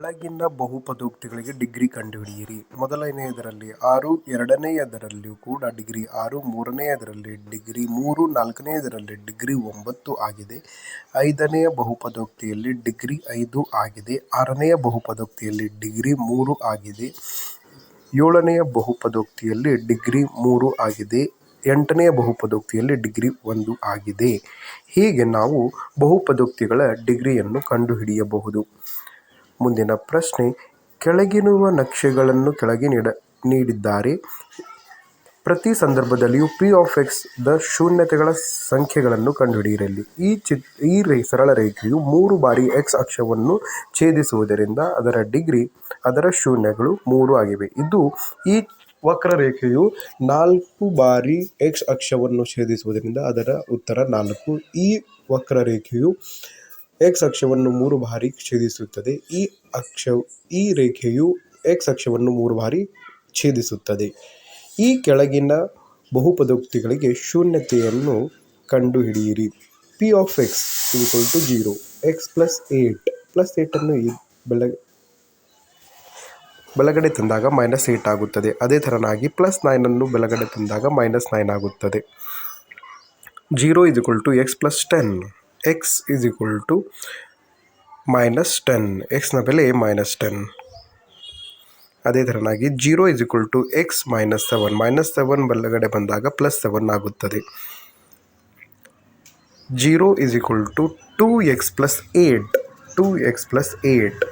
ಕೆಳಗಿನ ಬಹುಪದೋಕ್ತಿಗಳಿಗೆ ಡಿಗ್ರಿ ಕಂಡುಹಿಡಿಯಿರಿ. ಮೊದಲನೆಯದರಲ್ಲಿ ಆರು, ಎರಡನೆಯದರಲ್ಲಿಯೂ ಕೂಡ ಡಿಗ್ರಿ ಆರು, ಮೂರನೆಯದರಲ್ಲಿ ಡಿಗ್ರಿ ಮೂರು, ನಾಲ್ಕನೆಯದರಲ್ಲಿ ಡಿಗ್ರಿ ಒಂಬತ್ತು ಆಗಿದೆ. ಐದನೆಯ ಬಹುಪದೋಕ್ತಿಯಲ್ಲಿ ಡಿಗ್ರಿ ಐದು ಆಗಿದೆ. ಆರನೆಯ ಬಹುಪದೋಕ್ತಿಯಲ್ಲಿ ಡಿಗ್ರಿ ಮೂರು ಆಗಿದೆ. ಏಳನೆಯ ಬಹುಪದೋಕ್ತಿಯಲ್ಲಿ ಡಿಗ್ರಿ ಮೂರು ಆಗಿದೆ. ಎಂಟನೆಯ ಬಹುಪದೋಕ್ತಿಯಲ್ಲಿ ಡಿಗ್ರಿ ಒಂದು ಆಗಿದೆ. ಹೀಗೆ ನಾವು ಬಹುಪದೋಕ್ತಿಗಳ ಡಿಗ್ರಿಯನ್ನು ಕಂಡುಹಿಡಿಯಬಹುದು. ಮುಂದಿನ ಪ್ರಶ್ನೆ, ಕೆಳಗಿರುವ ನಕ್ಷೆಗಳನ್ನು ಕೆಳಗೆ ನೀಡ, ನೀಡಿದ್ದಾರೆ. ಪ್ರತಿ ಸಂದರ್ಭದಲ್ಲಿಯೂ ಪಿ ಆಫ್ ಎಕ್ಸ್ ದ ಶೂನ್ಯತೆಗಳ ಸಂಖ್ಯೆಗಳನ್ನು ಕಂಡುಹಿಡಿಯಿರಲಿ ಈ ಚಿ ಈ ರೇ, ಸರಳ ರೇಖೆಯು ಮೂರು ಬಾರಿ ಎಕ್ಸ್ ಅಕ್ಷವನ್ನು ಛೇದಿಸುವುದರಿಂದ ಅದರ ಡಿಗ್ರಿ, ಅದರ ಶೂನ್ಯಗಳು ಮೂರು ಆಗಿವೆ. ಇದು ಈ ವಕ್ರರೇಖೆಯು ನಾಲ್ಕು ಬಾರಿ ಎಕ್ಸ್ ಅಕ್ಷವನ್ನು ಛೇದಿಸುವುದರಿಂದ ಅದರ ಉತ್ತರ ನಾಲ್ಕು. ಈ ವಕ್ರರೇಖೆಯು ಎಕ್ಸ್ ಅಕ್ಷವನ್ನು ಮೂರು ಬಾರಿ ಛೇದಿಸುತ್ತದೆ. ಈ ಅಕ್ಷ ಈ ರೇಖೆಯು ಎಕ್ಸ್ ಅಕ್ಷವನ್ನು ಮೂರು ಬಾರಿ ಛೇದಿಸುತ್ತದೆ. ಈ ಕೆಳಗಿನ ಬಹುಪದೋಕ್ತಿಗಳಿಗೆ ಶೂನ್ಯತೆಯನ್ನು ಕಂಡುಹಿಡಿಯಿರಿ. P of X equal to zero X plus eight plus ಏಟನ್ನು ಈ ಬೆಳ ಬಲಗಡೆ ತಂದಾಗ ಮೈನಸ್ ಏಟ್ ಆಗುತ್ತದೆ. ಅದೇ ಥರನಾಗಿ ಪ್ಲಸ್ ನೈನನ್ನು ಬೆಳಗಡೆ ತಂದಾಗ ಮೈನಸ್ ನೈನ್ ಆಗುತ್ತದೆ. ಜೀರೋ ಇದು equal to x plus ten x is equal to minus ten ಎಕ್ಸ್ನ ಬೆಲೆ ಮೈನಸ್ ಟೆನ್ ಅದೇ ಥರನಾಗಿ zero is equal to x minus seven minus seven ಬಲಗಡೆ ಬಂದಾಗ ಪ್ಲಸ್ ಸೆವೆನ್ ಆಗುತ್ತದೆ. Zero is equal to two x plus eight two x plus eight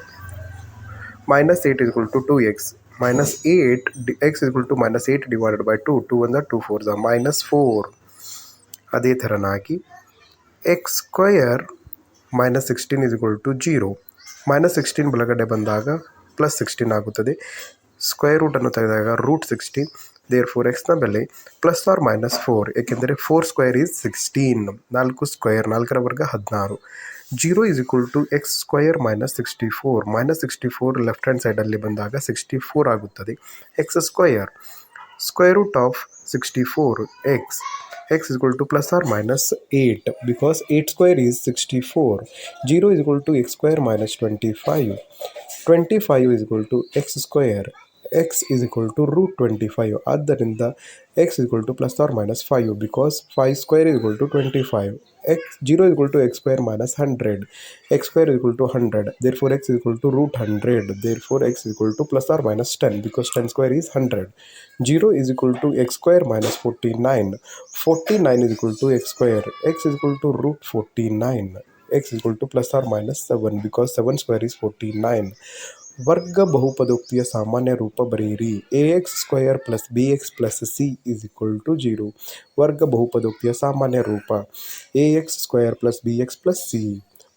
minus eight is equal to two x minus eight the x is to minus eight divided by two two ಅಂದರೆ two four minus four ಅದೇ ಥರನಾಗಿ x square minus sixteen is to zero minus sixteen ಬಲಗಡೆ ಬಂದಾಗ plus sixteen ಆಗುತ್ತದೆ. Square ರೂಟನ್ನು ತೆಗೆದಾಗ root sixteen there four ಎಕ್ಸ್ನ ಬೆಲೆ ಪ್ಲಸ್ ಆರ್ ಮೈನಸ್ ಫೋರ್ ಏಕೆಂದರೆ ಫೋರ್ ಸ್ಕ್ವೇರ್ ಈಸ್ ಸಿಕ್ಸ್ಟೀನ್ ನಾಲ್ಕು ಸ್ಕ್ವೇರ್ ನಾಲ್ಕರ ವರ್ಗ ಹದಿನಾರು. Zero is equal to X square minus sixty four minus sixty four left hand ಸೈಡಲ್ಲಿ ಬಂದಾಗ ಸಿಕ್ಸ್ಟಿ ಫೋರ್ ಆಗುತ್ತದೆ. X square square root of sixty four x x is equal to plus or minus 8 because 8 square is 64 0 is equal to x square minus 25 25 is equal to x square x is equal to root 25 ಆದ್ದರಿಂದ x is equal to plus or minus 5 because 5 square is equal to 25 x 0 is equal to x square minus 100 x square is equal to 100 therefore x is equal to root 100 therefore x is equal to plus or minus 10 because 10 square is 100 0 is equal to x square minus 49 49 is equal to x square x is equal to root 49 x is equal to plus or minus 7 because 7 square is 49 ವರ್ಗ ಬಹುಪದೋಕ್ತಿಯ ಸಾಮಾನ್ಯ ರೂಪ ಬರೆಯಿರಿ. A X square plus B X plus C is equal to zero ವರ್ಗ ಬಹುಪದೋಕ್ತಿಯ ಸಾಮಾನ್ಯ ರೂಪ. A X square plus B X plus C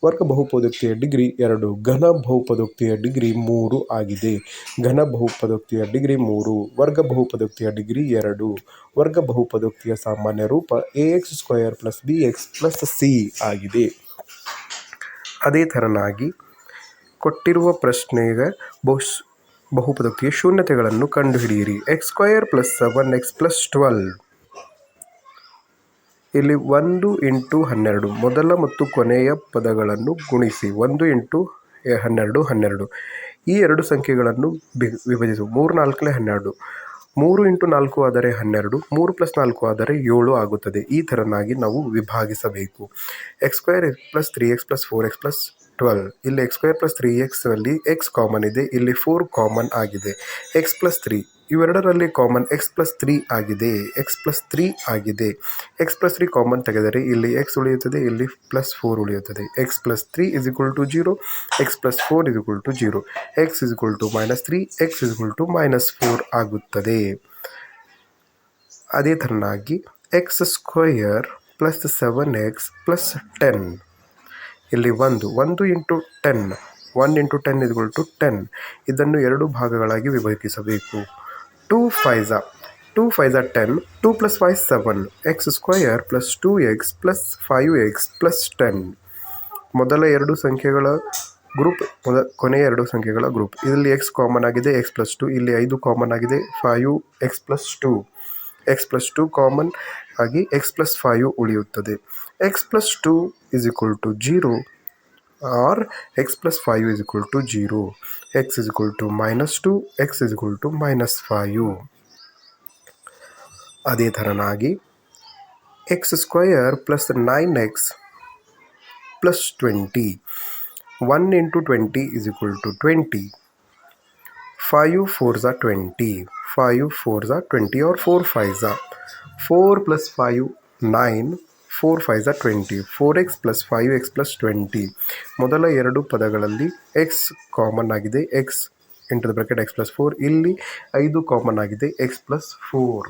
ವರ್ಗ ಬಹುಪದೋಕ್ತಿಯ ಡಿಗ್ರಿ ಎರಡು. ಘನ ಬಹುಪದೋಕ್ತಿಯ ಡಿಗ್ರಿ ಮೂರು ಆಗಿದೆ. ಘನ ಬಹುಪದೋಕ್ತಿಯ ಡಿಗ್ರಿ ಮೂರು. ವರ್ಗ ಬಹುಪದೋಕ್ತಿಯ ಡಿಗ್ರಿ ಎರಡು. ವರ್ಗ ಬಹುಪದೋಕ್ತಿಯ ಸಾಮಾನ್ಯ ರೂಪ A X square plus B X plus C ಆಗಿದೆ. ಅದೇ ಥರನಾಗಿ ಕೊಟ್ಟಿರುವ ಪ್ರಶ್ನೆಗೆ ಬಹುಶ್ ಬಹುಪದಕ್ಕೆ ಶೂನ್ಯತೆಗಳನ್ನು ಕಂಡುಹಿಡಿಯಿರಿ. X square plus seven X plus twelve ಇಲ್ಲಿ ಒಂದು ಇಂಟು ಹನ್ನೆರಡು. ಮೊದಲ ಮತ್ತು ಕೊನೆಯ ಪದಗಳನ್ನು ಗುಣಿಸಿ. ಒಂದು ಇಂಟು ಹನ್ನೆರಡು ಹನ್ನೆರಡು. ಈ ಎರಡು ಸಂಖ್ಯೆಗಳನ್ನು ವಿಭಜಿಸು. ಮೂರು ನಾಲ್ಕನೇ ಹನ್ನೆರಡು. ಮೂರು ಇಂಟು ನಾಲ್ಕು ಆದರೆ ಹನ್ನೆರಡು. ಮೂರು ಪ್ಲಸ್ ನಾಲ್ಕು ಆದರೆ ಏಳು ಆಗುತ್ತದೆ. ಈ ಥರನಾಗಿ ನಾವು ವಿಭಾಗಿಸಬೇಕು. X square plus three X plus four X plus twelve ಇಲ್ಲಿ ಎಕ್ಸ್ ಸ್ಕ್ವೇರ್ ಪ್ಲಸ್ ತ್ರೀ ಎಕ್ಸಲ್ಲಿ ಎಕ್ಸ್ ಕಾಮನ್ ಇದೆ. ಇಲ್ಲಿ ಫೋರ್ ಕಾಮನ್ ಆಗಿದೆ. ಎಕ್ಸ್ ಪ್ಲಸ್ ತ್ರೀ ಇವೆರಡರಲ್ಲಿ ಕಾಮನ್ ಎಕ್ಸ್ ಪ್ಲಸ್ ತ್ರೀ ಆಗಿದೆ. ಎಕ್ಸ್ ಪ್ಲಸ್ ತ್ರೀ ಆಗಿದೆ. ಎಕ್ಸ್ ಪ್ಲಸ್ ತ್ರೀ ಕಾಮನ್ ತೆಗೆದರೆ ಇಲ್ಲಿ ಎಕ್ಸ್ ಉಳಿಯುತ್ತದೆ, ಇಲ್ಲಿ ಪ್ಲಸ್ ಫೋರ್ ಉಳಿಯುತ್ತದೆ. X plus three is equal to zero X plus four is equal to zero X is equal to minus three X is equal to minus four ಆಗುತ್ತದೆ. ಅದೇ ಥರನಾಗಿ X square plus seven X plus ten ಇಲ್ಲಿ ಒಂದು ಒಂದು into ten one into ten ಇದ್ಗಳು to ten. ಇದನ್ನು ಎರಡು ಭಾಗಗಳಾಗಿ ವಿಭಜಿಸಬೇಕು. Two fives two fives ten, two plus five seven, X square plus two X plus five X plus ten. ಮೊದಲ ಎರಡು ಸಂಖ್ಯೆಗಳ group, ಮೊದ, ಕೊನೆಯ ಎರಡು ಸಂಖ್ಯೆಗಳ ಗ್ರೂಪ್. ಇಲ್ಲಿ ಎಕ್ಸ್ ಕಾಮನ್ ಆಗಿದೆ, ಎಕ್ಸ್ ಪ್ಲಸ್ ಟು. ಇಲ್ಲಿ ಐದು ಕಾಮನ್ ಆಗಿದೆ, five x plus two. X plus two common ಆಗಿ ಎಕ್ಸ್ ಪ್ಲಸ್ ಫೈವ್ ಉಳಿಯುತ್ತದೆ. X plus two is equal to zero or x plus five is equal to zero x is equal to minus two x is equal to minus five ಅದೇ ಥರನಾಗಿ x square plus nine x plus twenty one into twenty is equal to twenty five four are twenty, five four are twenty or four are four plus five nine, four five the twenty, four x plus five x plus twenty. ಮೊದಲ ಎರಡು ಪದಗಳಲ್ಲಿ X common ಆಗಿದೆ, x into the bracket x plus four, ಇಲ್ಲಿ ಐದು common ಆಗಿದೆ, x plus four.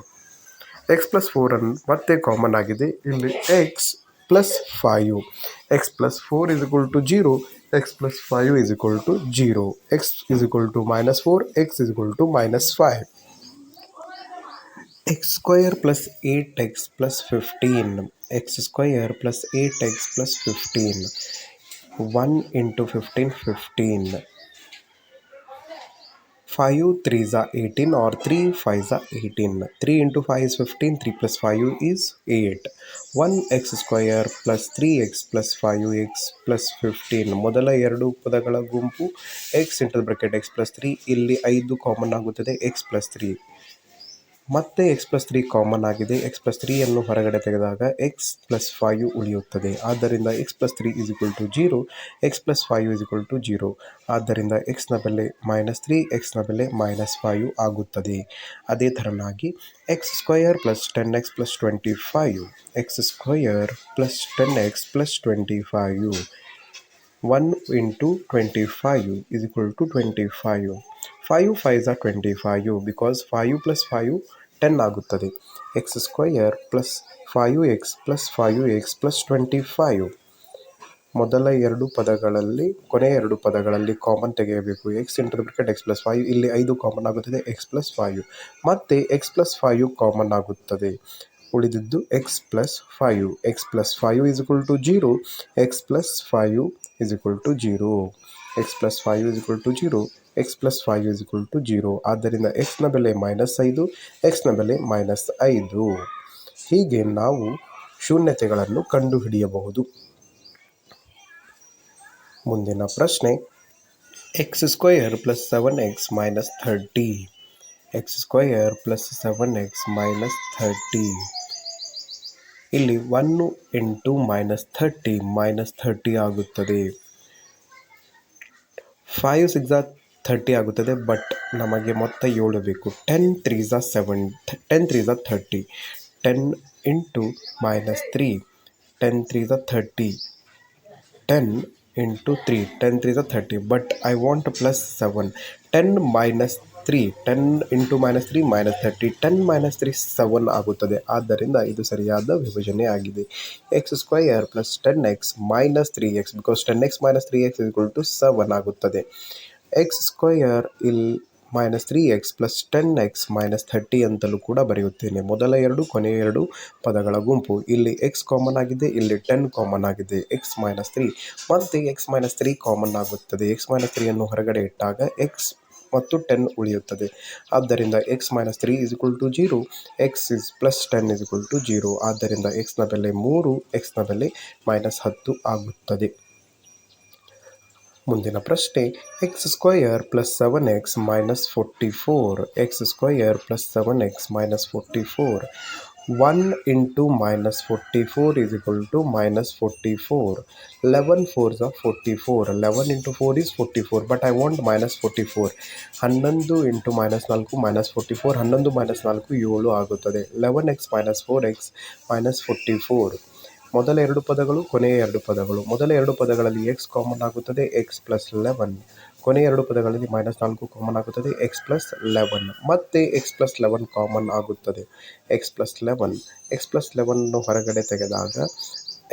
X plus ಫೋರನ್ನು ಮತ್ತೆ common ಆಗಿದೆ, ಇಲ್ಲಿ x plus 5 x plus 4 is equal to 0 x plus 5 is equal to 0 x is equal to minus 4 x is equal to minus 5 x square plus 8x plus 15 x square plus 8x plus 15 1 into 15 15 fifteen fifteen five three the eighteen or three five the eighteen three into five is fifteen three plus five is eight one x square plus three x plus five x plus fifteen ಮೊದಲ ಎರಡು ಪದಗಳ ಗುಂಪು x into bracket x plus three ಇಲ್ಲಿ ಐದು common ಆಗುತ್ತದೆ X plus three ಮತ್ತೆ X plus three common ಆಗಿದೆ. X plus ತ್ರೀಯನ್ನು ಹೊರಗಡೆ ತೆಗೆದಾಗ ಎಕ್ಸ್ ಪ್ಲಸ್ ಫೈವ್ ಉಳಿಯುತ್ತದೆ. ಆದ್ದರಿಂದ x plus three is equal to zero x plus five is equal to zero ಆದ್ದರಿಂದ ಎಕ್ಸ್ನ ಬೆಲೆ ಮೈನಸ್ ತ್ರೀ ಎಕ್ಸ್ನ ಬೆಲೆ ಮೈನಸ್ ಫೈವ್ ಆಗುತ್ತದೆ. ಅದೇ ಥರನಾಗಿ x square plus ten x plus twenty five x square plus ten x plus twenty five one into twenty five is equal to twenty five five five or twenty five because five plus five ten ಆಗುತ್ತದೆ. X square plus five x plus five x plus twenty five ಮೊದಲ ಎರಡು ಪದಗಳಲ್ಲಿ ಕೊನೆಯ ಎರಡು ಪದಗಳಲ್ಲಿ common ತೆಗೆಯಬೇಕು. X into x plus five ಇಲ್ಲಿ ಐದು ಕಾಮನ್ ಆಗುತ್ತದೆ. ಎಕ್ಸ್ ಪ್ಲಸ್ ಫೈವ್ ಮತ್ತು ಎಕ್ಸ್ ಪ್ಲಸ್ ಫೈವ್ ಕಾಮನ್ ಆಗುತ್ತದೆ. ಉಳಿದಿದ್ದು x plus five x plus five is equal to zero x plus five is equal to zero x plus five is equal to zero x plus five is equal to zero ಆದ್ದರಿಂದ ಎಕ್ಸ್ನ ಬೆಲೆ minus ಐದು ಎಕ್ಸ್ನ ಬೆಲೆ minus ಐದು. ಹೀಗೆ ನಾವು ಶೂನ್ಯತೆಗಳನ್ನು ಕಂಡುಹಿಡಿಯಬಹುದು. ಮುಂದಿನ ಪ್ರಶ್ನೆ x square plus seven x minus thirty x square plus seven x minus thirty ಇಲ್ಲಿ one into minus thirty minus thirty ಆಗುತ್ತದೆ. ಫೈವ್ ಸಿಕ್ಸ್ ಥರ್ಟಿ ಆಗುತ್ತದೆ ಬಟ್ ನಮಗೆ ಮೊತ್ತ ಏಳು ಬೇಕು. Ten three the seven ten three the thirty ten into minus three ten three the thirty ten into three ten three thirty but I want plus seven ten minus three ten into minus three minus thirty ten minus three seven ಆಗುತ್ತದೆ. ಆದ್ದರಿಂದ ಇದು ಸರಿಯಾದ ವಿಭಜನೆ ಆಗಿದೆ. X square plus ten x minus three x because ten x minus three x equal to seven ಆಗುತ್ತದೆ. X square ಇಲ್ minus three x plus ten x minus thirty ಅಂತಲೂ ಕೂಡ ಬರೆಯುತ್ತೇನೆ. ಮೊದಲ ಎರಡು, ಕೊನೆಯ ಎರಡು ಪದಗಳ ಗುಂಪು. ಇಲ್ಲಿ ಎಕ್ಸ್ ಕಾಮನ್ ಆಗಿದೆ, ಇಲ್ಲಿ ಟೆನ್ ಕಾಮನ್ ಆಗಿದೆ. ಎಕ್ಸ್ ಮೈನಸ್ ತ್ರೀ ಮತ್ತು ಎಕ್ಸ್ ಮೈನಸ್ ತ್ರೀ ಕಾಮನ್ ಆಗುತ್ತದೆ. ಎಕ್ಸ್ ಮೈನಸ್ ತ್ರೀಯನ್ನು ಹೊರಗಡೆ ಇಟ್ಟಾಗ ಎಕ್ಸ್ ಮತ್ತು ಟೆನ್ ಉಳಿಯುತ್ತದೆ. ಆದ್ದರಿಂದ x minus three is equal to zero x is plus ten is equal to zero ಆದ್ದರಿಂದ ಎಕ್ಸ್ನ ಬೆಲೆ ಮೂರು ಎಕ್ಸ್ನ ಬೆಲೆ ಮೈನಸ್ ಹತ್ತು ಆಗುತ್ತದೆ. ಮುಂದಿನ ಪ್ರಶ್ನೆ x square plus seven x minus forty four x square plus seven x minus forty four one into minus forty four is equal to minus forty four eleven four the forty four eleven into four is forty four but I want minus forty four ಹನ್ನೊಂದು into minus ನಾಲ್ಕು minus forty four ಹನ್ನೊಂದು minus ನಾಲ್ಕು ಏಳು ಆಗುತ್ತದೆ eleven x minus four x minus forty four ಮೊದಲ ಎರಡು ಪದಗಳು, ಕೊನೆಯ ಎರಡು ಪದಗಳು. ಮೊದಲ ಎರಡು ಪದಗಳಲ್ಲಿ ಎಕ್ಸ್ ಕಾಮನ್ ಆಗುತ್ತದೆ ಎಕ್ಸ್ ಪ್ಲಸ್ ಲೆವೆನ್ ಕೊನೆಯ ಎರಡು ಪದಗಳಲ್ಲಿ ಮೈನಸ್ ನಾಲ್ಕು ಕಾಮನ್ ಆಗುತ್ತದೆ. ಎಕ್ಸ್ ಪ್ಲಸ್ ಲೆವೆನ್ ಮತ್ತೆ ಎಕ್ಸ್ ಪ್ಲಸ್ ಲೆವೆನ್ ಕಾಮನ್ ಆಗುತ್ತದೆ. X plus eleven x plus eleven ಹೊರಗಡೆ ತೆಗೆದಾಗ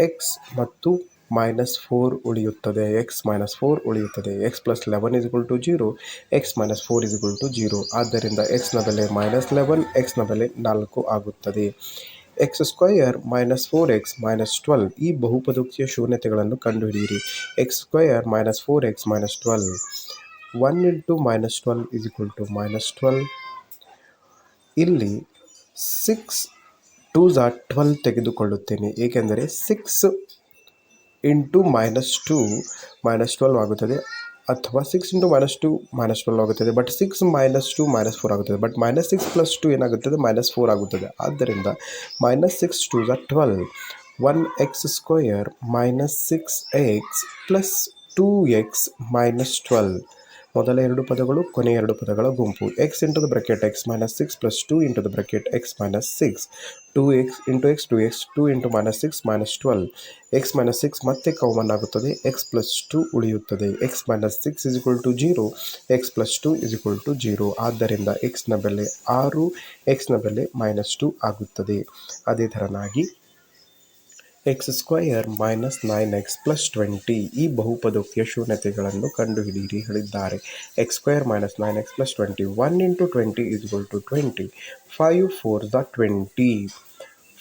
ಎಕ್ಸ್ ಮತ್ತು ಮೈನಸ್ ಫೋರ್ ಉಳಿಯುತ್ತದೆ. ಎಕ್ಸ್ ಮೈನಸ್ ಫೋರ್ ಉಳಿಯುತ್ತದೆ. X plus eleven is equal to zero x minus four is equal to zero ಆದ್ದರಿಂದ ಎಕ್ಸ್ನ ಬೆಲೆ ಮೈನಸ್ ಲೆವೆನ್ ಎಕ್ಸ್ನ ಬೆಲೆ ನಾಲ್ಕು ಆಗುತ್ತದೆ. X square minus four x minus twelve. ಈ ಬಹುಪದೋಕ್ತಿಯ ಶೂನ್ಯತೆಗಳನ್ನು ಕಂಡುಹಿಡಿಯಿರಿ. X square minus four x minus twelve. One into minus twelve is equal to minus twelve. ಇಲ್ಲಿ ಸಿಕ್ಸ್ ಟೂ ಝಾ ಟ್ವೆಲ್ ತೆಗೆದುಕೊಳ್ಳುತ್ತೇನೆ. ಏಕೆಂದರೆ six into minus two minus twelve ಆಗುತ್ತದೆ. ಅಥವಾ six into minus two minus twelve ಆಗುತ್ತದೆ. But six minus two minus four ಆಗುತ್ತದೆ. But minus six plus two ಏನಾಗುತ್ತದೆ? Minus four ಆಗುತ್ತದೆ. ಆದ್ದರಿಂದ minus six two the twelve one x square minus six x plus two x minus twelve ಮೊದಲ ಎರಡು ಪದಗಳು ಕೊನೆ ಎರಡು ಪದಗಳ ಗುಂಪು. X into the bracket x minus six plus two into the bracket x minus six two x into x two x two into minus six minus twelve x minus six ಮತ್ತೆ common ಆಗುತ್ತದೆ. X plus two ಉಳಿಯುತ್ತದೆ. X minus six is equal to zero x plus two is equal to zero ಆದ್ದರಿಂದ ಎಕ್ಸ್ನ ಬೆಲೆ ಆರು ಎಕ್ಸ್ನ ಬೆಲೆ minus to ಆಗುತ್ತದೆ. ಅದೇ ಥರನಾಗಿ x square minus nine x plus twenty ಈ ಬಹುಪದೋಕ್ತಿಯ ಶೂನ್ಯತೆಗಳನ್ನು ಕಂಡುಹಿಡಿಯಿರಿ ಹೇಳಿದ್ದಾರೆ. X square minus nine x plus twenty one into twenty is equal to twenty. Five four the twenty.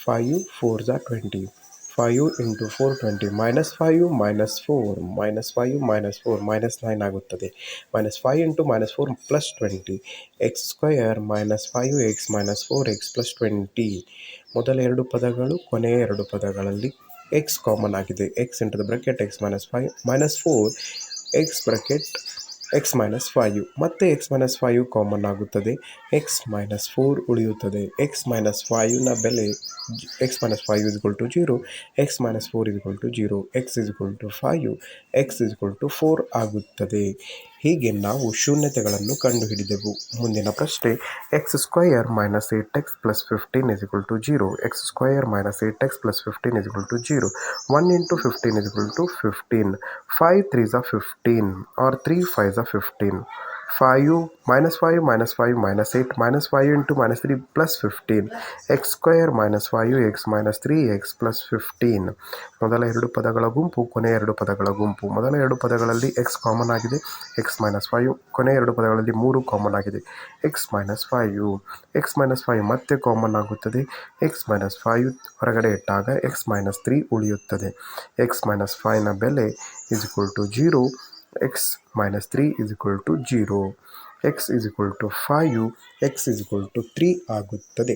Five four the twenty. Five into four twenty minus five minus four minus five minus four minus nine ಆಗುತ್ತದೆ. Minus five into minus four plus twenty x square minus five x minus four x plus twenty ಮೊದಲ ಎರಡು ಪದಗಳು ಕೊನೆಯ ಎರಡು ಪದಗಳಲ್ಲಿ X common ಆಗಿದೆ. X into the bracket x minus five minus four x bracket x minus five ಮತ್ತೆ x minus five common ಆಗುತ್ತದೆ. X minus four ಉಳಿಯುತ್ತದೆ. ಎಕ್ಸ್ ಮೈನಸ್ ಫೈವ್ನ ಬೆಲೆ x minus five is equal to zero x minus four is equal to zero x is equal to five x is equal to four ಆಗುತ್ತದೆ. ಹೀಗೆ ನಾವು ಶೂನ್ಯತೆಗಳನ್ನು ಕಂಡುಹಿಡಿದೆವು. ಮುಂದಿನ ಪ್ರಶ್ನೆ x square minus eight x plus fifteen is equal to zero x square minus eight x plus fifteen is equal to zero one into fifteen is equal to fifteen five three the fifteen or three five the fifteen five minus five minus five minus eight minus five into minus three plus fifteen x square minus five x minus three x plus fifteen ಮೊದಲ ಎರಡು ಪದಗಳ ಗುಂಪು ಕೊನೆಯ ಎರಡು ಪದಗಳ ಗುಂಪು. ಮೊದಲ ಎರಡು ಪದಗಳಲ್ಲಿ ಎಕ್ಸ್ ಕಾಮನ್ ಆಗಿದೆ. ಎಕ್ಸ್ ಮೈನಸ್ ಫೈವ್ ಕೊನೆಯ ಎರಡು ಪದಗಳಲ್ಲಿ ಮೂರು ಕಾಮನ್ ಆಗಿದೆ. X minus five x minus five ಮತ್ತೆ ಕಾಮನ್ ಆಗುತ್ತದೆ. ಎಕ್ಸ್ ಮೈನಸ್ ಫೈವ್ ಹೊರಗಡೆ ಇಟ್ಟಾಗ ಎಕ್ಸ್ ಮೈನಸ್ ತ್ರೀ ಉಳಿಯುತ್ತದೆ. ಎಕ್ಸ್ ಮೈನಸ್ ಫೈವ್ನ ಬೆಲೆ is equal to zero x minus three is equal to zero x is equal to five x is equal to three ಆಗುತ್ತದೆ.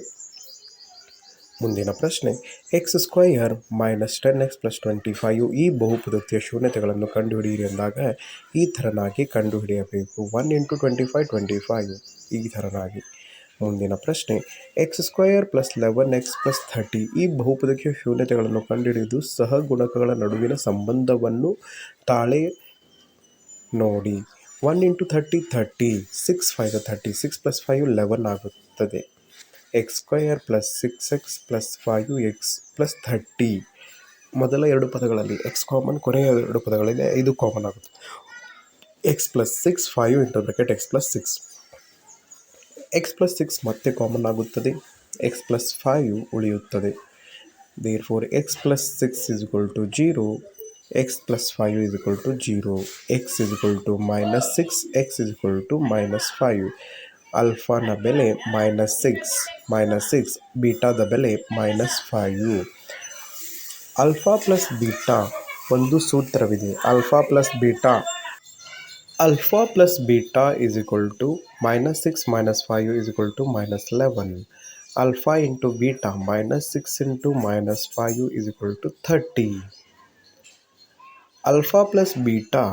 ಮುಂದಿನ ಪ್ರಶ್ನೆ x square minus ten x plus twenty five ಈ ಬಹುಪದೋಕ್ತಿಯ ಶೂನ್ಯತೆಗಳನ್ನು ಕಂಡುಹಿಡಿಯಿರಿ ಎಂದಾಗ ಈ ಥರನಾಗಿ ಕಂಡುಹಿಡಿಯಬೇಕು. One into twenty five twenty five ಈ ಥರನಾಗಿ. ಮುಂದಿನ ಪ್ರಶ್ನೆ x square plus eleven x plus thirty ಈ ಬಹುಪದೋಕ್ತಿಯ ಶೂನ್ಯತೆಗಳನ್ನು ಕಂಡುಹಿಡಿದು ಸಹಗುಣಕಗಳ ನಡುವಿನ ಸಂಬಂಧವನ್ನು ತಾಳೆ ನೋಡಿ. One into thirty thirty six five thirty six plus five eleven ಆಗುತ್ತದೆ. X square plus six x plus five x plus thirty ಮೊದಲ ಎರಡು ಪದಗಳಲ್ಲಿ ಎಕ್ಸ್ ಕಾಮನ್ ಕೊನೆಯ ಎರಡು ಪದಗಳಲ್ಲಿ ಇದು ಕಾಮನ್ ಆಗುತ್ತೆ. X plus six five into bracket x plus six x plus six ಮತ್ತೆ ಕಾಮನ್ ಆಗುತ್ತದೆ. ಎಕ್ಸ್ ಪ್ಲಸ್ ಫೈವ್ ಉಳಿಯುತ್ತದೆ. There four x plus six is equal to zero x plus five is equal to zero x is equal to minus six x is equal to minus five ಅಲ್ಫಾನ ಬೆಲೆ minus six minus six ಬೀಟಾದ ಬೆಲೆ minus five alpha plus beta ಒಂದು ಸೂತ್ರವಿದೆ. Alpha plus beta alpha plus beta is equal to minus six minus five is equal to minus eleven alpha into beta minus six into minus five is equal to thirty alpha plus beta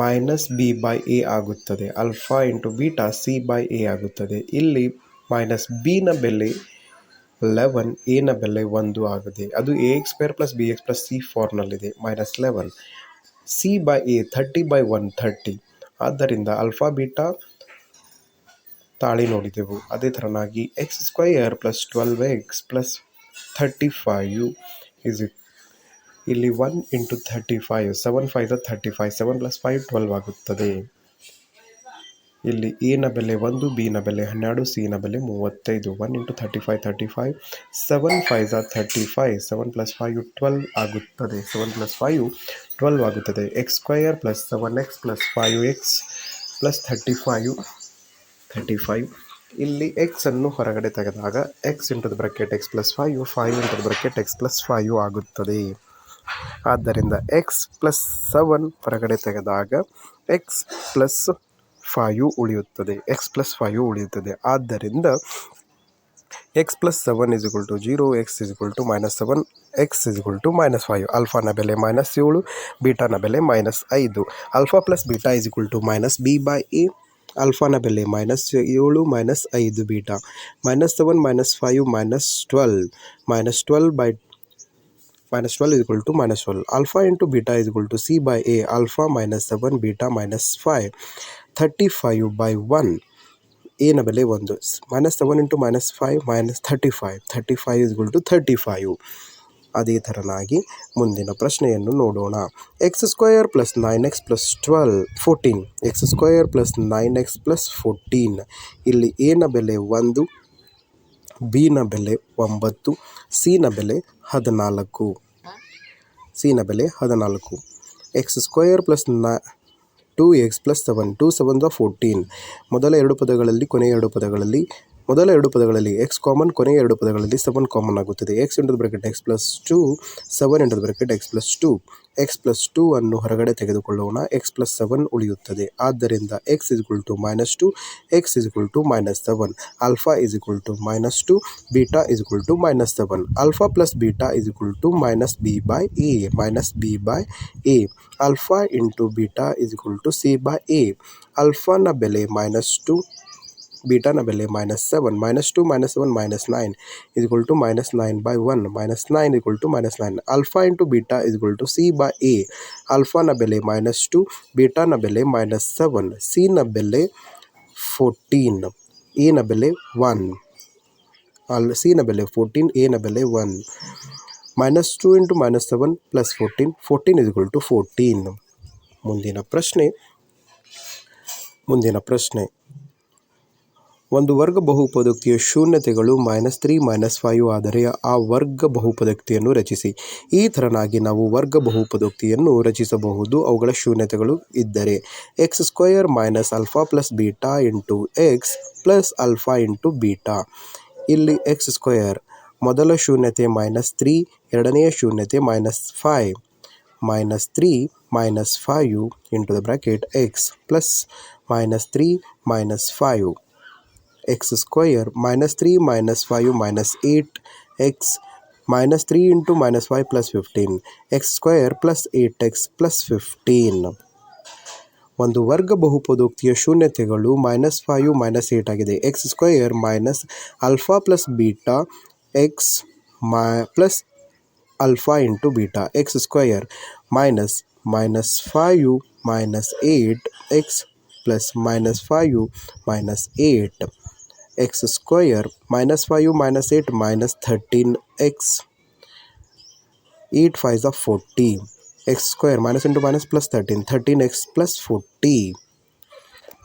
minus b by a ಆಗುತ್ತದೆ. Alpha into beta c by a ಆಗುತ್ತದೆ. ಇಲ್ಲಿ minus ಬಿನ ಬೆಲೆ eleven ಎನ ಬೆಲೆ ಒಂದು ಆಗಿದೆ. ಅದು a x square plus b x plus c ಫೋರ್ನಲ್ಲಿದೆ minus eleven c by a thirty by one thirty ಆದ್ದರಿಂದ ಅಲ್ಫಾ ಬೀಟಾ ತಾಳಿ ನೋಡಿದೆವು. ಅದೇ ಥರನಾಗಿ x square plus twelve x plus thirty five is ಇಲ್ಲಿ one into thirty five seven five thirty five seven plus five twelve ಆಗುತ್ತದೆ. ಇಲ್ಲಿ ಎನ ಬೆಲೆ ಒಂದು ಬಿನ ಬೆಲೆ ಹನ್ನೆರಡು ಸಿನ ಬೆಲೆ ಮೂವತ್ತೈದು. One into thirty five thirty five seven five ಝ thirty five seven plus five twelve ಆಗುತ್ತದೆ ಸೆವೆನ್ ಪ್ಲಸ್ ಫೈವ್ ಟ್ವೆಲ್ವ್ ಆಗುತ್ತದೆ. X square plus seven x plus five x plus thirty five thirty five ಇಲ್ಲಿ x ಅನ್ನು ಹೊರಗಡೆ ತೆಗೆದಾಗ x into the bracket x plus five five into the bracket x plus five ಆಗುತ್ತದೆ. ಆದ್ದರಿಂದ X plus seven ಹೊರಗಡೆ ತೆಗೆದಾಗ X plus five ಉಳಿಯುತ್ತದೆ. X plus five ಉಳಿಯುತ್ತದೆ. ಆದ್ದರಿಂದ x plus seven is equal to zero x is equal to minus seven x is equal to minus five ಅಲ್ಫಾನ ಬೆಲೆ minus ಏಳು ಬೀಟಾನ ಬೆಲೆ ಮೈನಸ್ ಐದು. Alpha plus beta is equal to minus b by a ಅಲ್ಫಾನ ಬೆಲೆ minus ಏಳು minus ಐದು beta minus seven minus five minus twelve minus twelve by minus 12 is equal to minus 12 alpha into beta is equal to c by a. Alpha minus 7 beta minus 5 35 by 1 a ನ ಬೆಲೆ ಒಂದು. Minus seven into minus five minus thirty five thirty five is equal to thirty five ಅದೇ ಥರನಾಗಿ ಮುಂದಿನ ಪ್ರಶ್ನೆಯನ್ನು ನೋಡೋಣ. X square plus nine x plus twelve fourteen x square plus nine x plus fourteen ಇಲ್ಲಿ ಎನ ಬೆಲೆ ಒಂದು ಬಿನ ಬೆಲೆ ಒಂಬತ್ತು ಸಿನ ಬೆಲೆ ಹದಿನಾಲ್ಕು. ಸಿನ ಬೆಲೆ ಹದಿನಾಲ್ಕು. X square ಪ್ಲಸ್ನ two x plus seven two seven the fourteen ಮೊದಲ ಎರಡು ಪದಗಳಲ್ಲಿ ಕೊನೆಯ ಎರಡು ಪದಗಳಲ್ಲಿ ಮೊದಲ ಎರಡು ಪದಗಳಲ್ಲಿ ಎಕ್ಸ್ ಕಾಮನ್ ಕೊನೆಯ ಎರಡು ಪದಗಳಲ್ಲಿ ಸೆವೆನ್ ಕಾಮನ್ ಆಗುತ್ತದೆ. X into bracket x plus two seven into bracket x plus two x plus two ಅನ್ನು ಹೊರಗಡೆ ತೆಗೆದುಕೊಳ್ಳೋಣ. ಎಕ್ಸ್ ಪ್ಲಸ್ ಸೆವೆನ್ ಉಳಿಯುತ್ತದೆ. ಆದ್ದರಿಂದ x is to minus two x is to minus seven alpha is to minus two beta is to minus seven alpha plus beta is to minus b by a minus b by a alpha into beta is to c by a ಆಲ್ಫಾನ ಬೆಲೆ minus two ಬೀಟಾನ ಬೆಲೆ minus seven minus two minus seven minus nine is equal to minus 9 by 1 minus 9 is equal to minus 9 alpha into beta is equal to c by a alpha ನ ಬೆಲೆ minus 2 beta ನ ಬೆಲೆ minus 7 c ನ ಬೆಲೆ 14 a ನ ಬೆಲೆ 1 al c ನ ಬೆಲೆ 14 a ನ ಬೆಲೆ 1 minus 2 into minus 7 plus 14 14 is equal to 14 ಮುಂದಿನ ಪ್ರಶ್ನೆ ಮುಂದಿನ ಪ್ರಶ್ನೆ ಒಂದು ವರ್ಗ ಬಹುಪದಕ್ತಿಯ ಶೂನ್ಯತೆಗಳು ಮೈನಸ್ ತ್ರೀ ಮೈನಸ್ ಫೈವ್ ಆದರೆ ಆ ವರ್ಗ ಬಹುಪದಕ್ತಿಯನ್ನು ರಚಿಸಿ. ಈ ಥರನಾಗಿ ನಾವು ವರ್ಗ ಬಹುಪದೋಕ್ತಿಯನ್ನು ರಚಿಸಬಹುದು. ಅವುಗಳ ಶೂನ್ಯತೆಗಳು ಇದ್ದರೆ x square minus alpha plus beta into x plus alpha into beta ಇಲ್ಲಿ ಎಕ್ಸ್ ಸ್ಕ್ವಯರ್ ಮೊದಲ ಶೂನ್ಯತೆ ಮೈನಸ್ ತ್ರೀ ಎರಡನೆಯ ಶೂನ್ಯತೆ minus five minus three minus five into the bracket x plus minus three minus five x square minus 3 minus 5 minus 8 x minus 3 into minus 5 plus 15 x square plus 8x plus 15 ಒಂದು ವರ್ಗ ಬಹುಪದೋಕ್ತಿಯ ಶೂನ್ಯತೆಗಳು minus five minus eight ಆಗಿದೆ. X square minus alpha plus beta x my plus alpha into beta x square minus minus five minus eight x plus minus five minus eight x square minus 5 minus 8 minus 13x 8 5 are 40 x square minus into minus plus 13 13x plus 40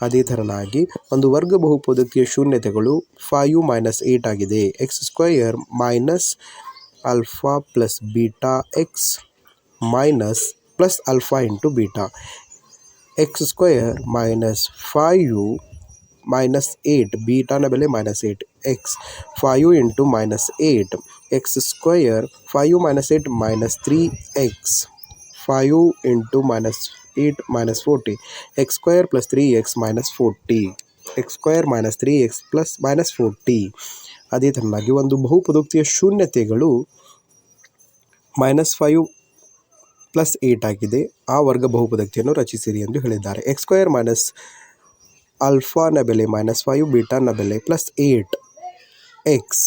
ಅದೇ ಥರನಾಗಿ ಒಂದು ವರ್ಗ ಬಹುಪದಕ್ಕೆ ಶೂನ್ಯತೆಗಳು five minus eight ಆಗಿದೆ. X square minus alpha plus beta x minus plus alpha into beta x square minus five minus eight ಬೀಟಾನ ಬೆಲೆ minus eight x five into minus eight x square five minus eight minus three x five into minus eight minus forty x square plus three x minus forty x square minus three x plus minus forty ಅದೇ ಥರನಾಗಿ ಒಂದು ಬಹುಪದೋಕ್ತಿಯ ಶೂನ್ಯತೆಗಳು minus five plus eight ಆಗಿದೆ. ಆ ವರ್ಗ ಬಹುಪದೋಕ್ತಿಯನ್ನು ರಚಿಸಿರಿ ಎಂದು ಹೇಳಿದ್ದಾರೆ. ಎಕ್ಸ್ ಸ್ಕ್ವಯರ್ ಮೈನಸ್ ಅಲ್ಫಾನ ಬೆಲೆ ಮೈನಸ್ ಫೈವ್ ಬೀಟಾನ ಬೆಲೆ plus eight x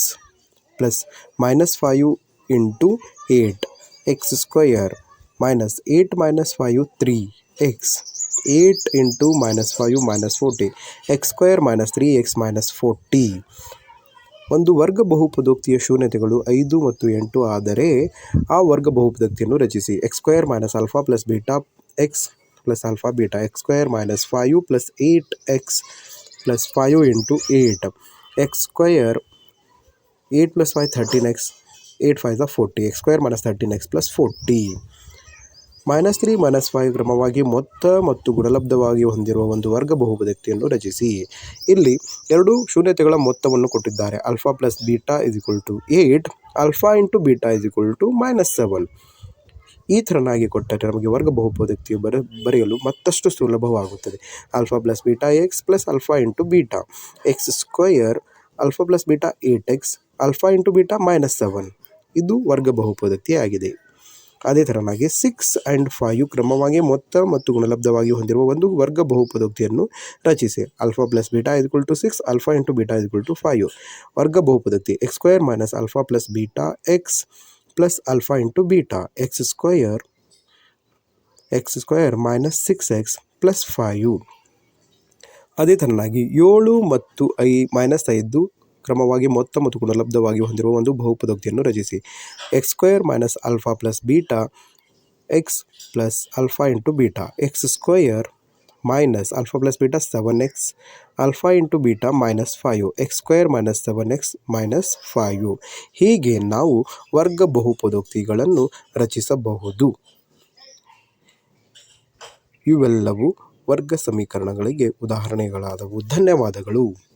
plus minus five into eight x square minus eight minus five three x eight into minus five minus forty x square minus three x minus forty ಒಂದು ವರ್ಗ ಬಹುಪದೋಕ್ತಿಯ ಶೂನ್ಯತೆಗಳು ಐದು ಮತ್ತು ಎಂಟು, ಆದರೆ ಆ ವರ್ಗ ಬಹುಪದೋಕ್ತಿಯನ್ನು ರಚಿಸಿ. X square minus alpha plus beta x plus alpha beta x square minus five plus eight x plus five into eight x square eight plus five thirteen x eight five the forty x square minus thirteen x plus forty minus three minus five ಕ್ರಮವಾಗಿ ಮೊತ್ತ ಮತ್ತು ಗುಣಲಬ್ಧವಾಗಿ ಹೊಂದಿರುವ ಒಂದು ವರ್ಗ ಬಹುಪದಕ್ತಿಯನ್ನು ರಚಿಸಿ. ಇಲ್ಲಿ ಎರಡು ಶೂನ್ಯತೆಗಳ ಮೊತ್ತವನ್ನು ಕೊಟ್ಟಿದ್ದಾರೆ. Alpha plus beta is equal to eight alpha into beta is equal to minus seven ಈ ಥರನಾಗಿ ಕೊಟ್ಟರೆ ನಮಗೆ ವರ್ಗ ಬಹುಪದೋಕ್ತಿಯು ಬರ ಬರೆಯಲು ಮತ್ತಷ್ಟು ಸುಲಭವಾಗುತ್ತದೆ. Alpha plus beta x plus alpha into beta. X square alpha plus beta eight x alpha into beta minus seven. ಇದು ವರ್ಗ ಬಹುಪದೋಕ್ತಿ ಆಗಿದೆ. ಅದೇ ಥರನಾಗಿ ಸಿಕ್ಸ್ ಆ್ಯಂಡ್ ಫೈವ್ ಕ್ರಮವಾಗಿ ಮೊತ್ತ ಮತ್ತು ಗುಣಲಬ್ಧವಾಗಿ ಹೊಂದಿರುವ ಒಂದು ವರ್ಗ ಬಹುಪದಕ್ತಿಯನ್ನು ರಚಿಸಿ. Alpha plus beta is equal to six alpha into beta is equal to five ವರ್ಗ ಬಹುಪದಕ್ತಿ, x square minus alpha plus beta x plus alpha into beta x square x square minus six x plus five ಅದೇ ಥರನಾಗಿ ಏಳು ಮತ್ತು I minus ಐದು ಕ್ರಮವಾಗಿ ಮೊತ್ತ ಮತ್ತು ಗುಣಲಬ್ಧವಾಗಿ ಹೊಂದಿರುವ ಒಂದು ಬಹುಪದೋಕ್ತಿಯನ್ನು ರಚಿಸಿ. X square minus alpha plus beta x plus alpha into beta x square minus alpha plus beta seven x alpha into beta minus five x minus seven x minus ಹೀಗೆ ನಾವು ವರ್ಗ ಬಹುಪದೋಕ್ತಿಗಳನ್ನು ರಚಿಸಬಹುದು. ಇವೆಲ್ಲವೂ ವರ್ಗ ಸಮೀಕರಣಗಳಿಗೆ ಉದಾಹರಣೆಗಳಾದವು. ಧನ್ಯವಾದಗಳು.